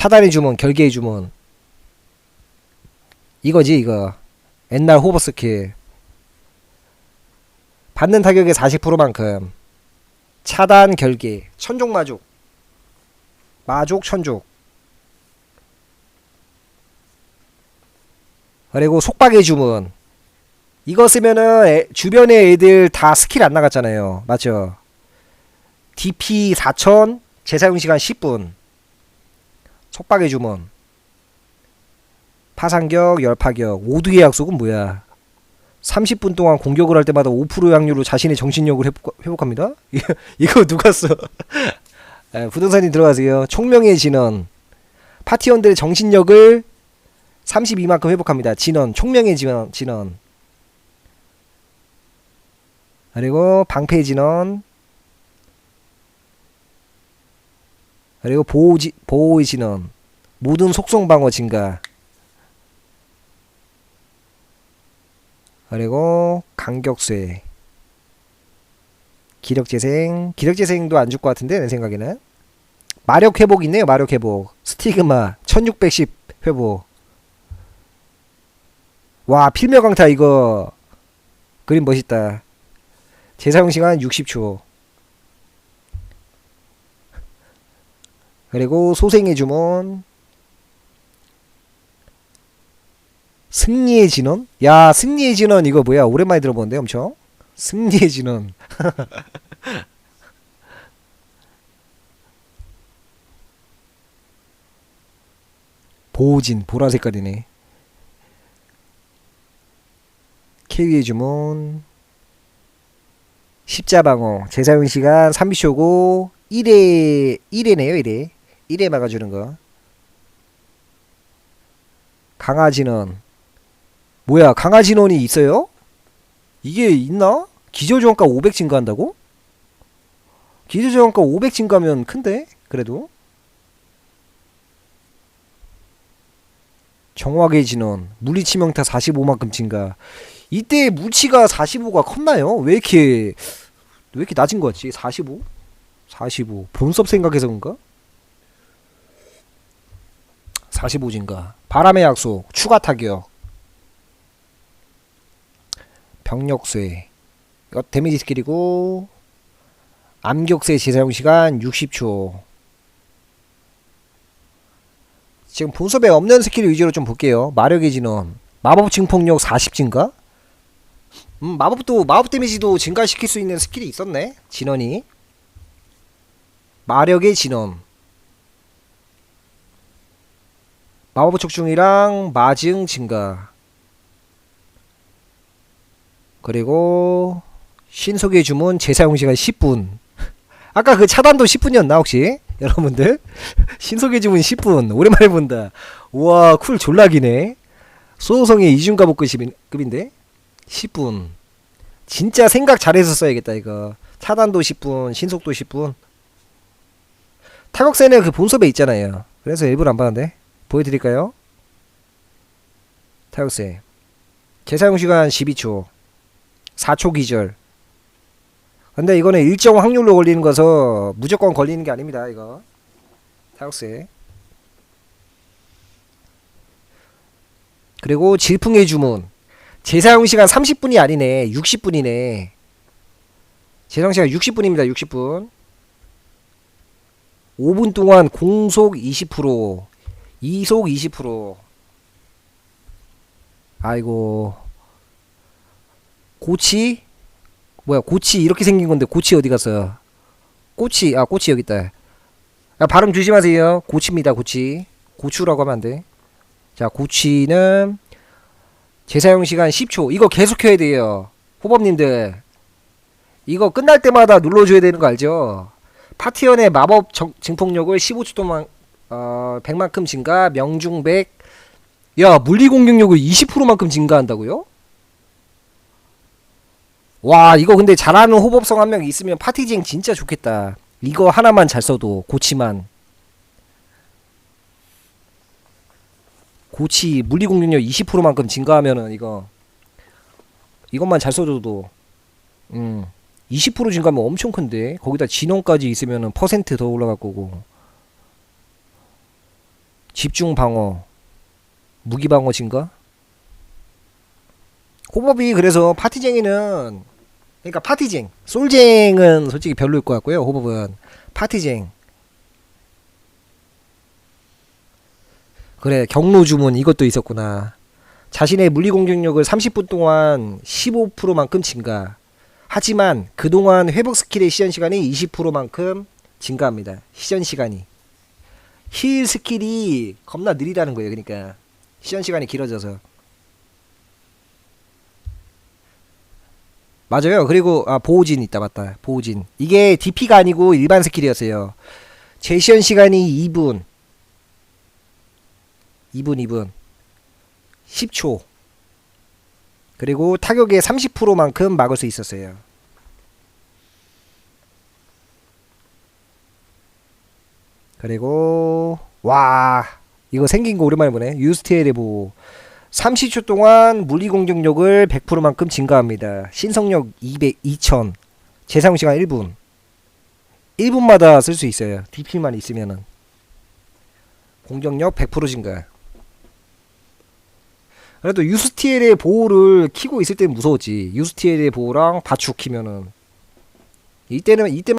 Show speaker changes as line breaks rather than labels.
차단의 주문, 결계의 주문. 이거지, 이거. 옛날 호버 스킬. 받는 타격의 40%만큼. 차단, 결계. 천족, 마족. 마족, 천족. 그리고 속박의 주문. 이거 쓰면은 애- 주변의 애들 다 스킬 안 나갔잖아요. 맞죠? DP 4000, 재사용 시간 10분. 속박의 주문. 파상격, 열파격, 오두의 약속은 뭐야? 30분 동안 공격을 할 때마다 5% 확률로 자신의 정신력을 회복, 회복합니다? 이거- 누가 써? 에, 부동산이 들어가세요. 총명의 진원. 파티원들의 정신력을 32만큼 회복합니다. 진원, 총명의 진원, 진원. 그리고 방패의 진원. 그리고 보호지, 보호의 진원. 모든 속성 방어 증가. 그리고 강격쇠. 기력 재생. 기력 재생도 안 줄 것 같은데 내 생각에는. 마력 회복 있네요. 마력 회복. 스티그마 1610 회복. 와 필며 강타 이거 그림 멋있다. 재사용 시간 60초. 그리고 소생의 주문. 승리의 진원? 야, 승리의 진원 이거 뭐야? 오랜만에 들어보는데 엄청. 승리의 진원. 보호진 보라 색깔이네. 케위의 주문. 십자방어 재사용 시간 30초고 1회 1회네요 1회 1회 막아주는 거 강화진원 뭐야 강화진원이 있어요? 이게 있나? 기저조원가 500 증가한다고? 기저조원가 500 증가면 큰데 그래도 정화계 진원 물리치명타 45만큼 증가 이때 무치가 45가 컸나요? 왜 이렇게 왜 이렇게 낮은 거지? 45? 45 본섭 생각해서 그런가? 45 증가 바람의 약속 추가 타격 병력쇠 이거 데미지 스킬이고 암격쇠 재사용 시간 60초 지금 본섭에 없는 스킬 위주로 좀 볼게요 마력의 진원 마법 증폭력 40 증가 음, 마법도 마법 데미지도 증가시킬 수 있는 스킬이 있었네. 진원이. 마력의 진원. 마법 촉중이랑 마증 증가. 그리고 신속의 주문 재사용 시간 10분. 아까 그 차단도 10분이었나 혹시? 여러분들 신속의 주문 10분 오랜만에 본다. 우와 쿨 졸라기네. 소호성의 이중가 복급인데 10분. 진짜 생각 잘해서 써야겠다 이거. 차단도 10분, 신속도 10분. 타격세는 그 본섭에 있잖아요. 그래서 일부러 안 봤는데 보여드릴까요? 타격세. 재사용 시간 12초. 4초 기절. 근데 이거는 일정 확률로 걸리는 거서 무조건 걸리는 게 아닙니다 이거. 타격세. 그리고 질풍의 주문. 재사용 시간 30분이 아니네. 60분이네. 재사용 시간 60분입니다. 60분. 5분 동안 공속 20%, 이속 20%. 아이고. 고치? 뭐야, 고치 이렇게 생긴 건데 고치 어디 갔어요? 꼬치, 아, 꼬치 여기 있다. 아, 발음 조심하세요. 고치입니다, 고치. 고추라고 하면 안 돼. 자, 고치는 재사용 시간 10초. 이거 계속 켜야 돼요. 호법님들. 이거 끝날 때마다 눌러줘야 되는 거 알죠? 파티원의 마법 정, 증폭력을 15초 동안 어, 100만큼 증가, 명중 100. 야, 물리 공격력을 20%만큼 증가한다고요? 와, 이거 근데 잘하는 호법성 한 명 있으면 파티징 진짜 좋겠다. 이거 하나만 잘 써도 고치만. 고치 물리 공격력 20%만큼 증가하면은 이거 이것만 잘 써줘도 음. 20% 증가하면 엄청 큰데 거기다 진원까지 있으면은 퍼센트 더 올라갈 거고 집중 방어, 무기 방어 증가. 호법이 그래서 파티쟁이는 그러니까 파티쟁, 솔쟁은 솔직히 별로일 것 같고요. 호법은 파티쟁. 그래 경로 주문 이것도 있었구나. 자신의 물리 공격력을 30분 동안 15%만큼 증가. 하지만 그동안 회복 스킬의 시전 시간이 20%만큼 증가합니다. 시전 시간이. 힐 스킬이 겁나 느리다는 거예요. 그러니까 시전 시간이 길어져서. 맞아요. 그리고 아 보호진 있다 맞다. 보호진. 이게 DP가 아니고 일반 스킬이었어요. 제 시전 시간이 2분. 2분 2분. 10초. 그리고 타격의 30%만큼 막을 수 있었어요. 그리고 와 이거 생긴 거 오랜만에 보네. 유스티엘의 보호. 30초 동안 물리 공격력을 100%만큼 증가합니다. 신성력 200 2000. 재사용 시간 1분. 1분마다 쓸 수 있어요. DP만 있으면은. 공격력 100% 증가. 그래도 유스티엘의 보호를 키고 있을 때는 무서웠지. 유스티엘의 보호랑 바축 키면은 이때는 이때만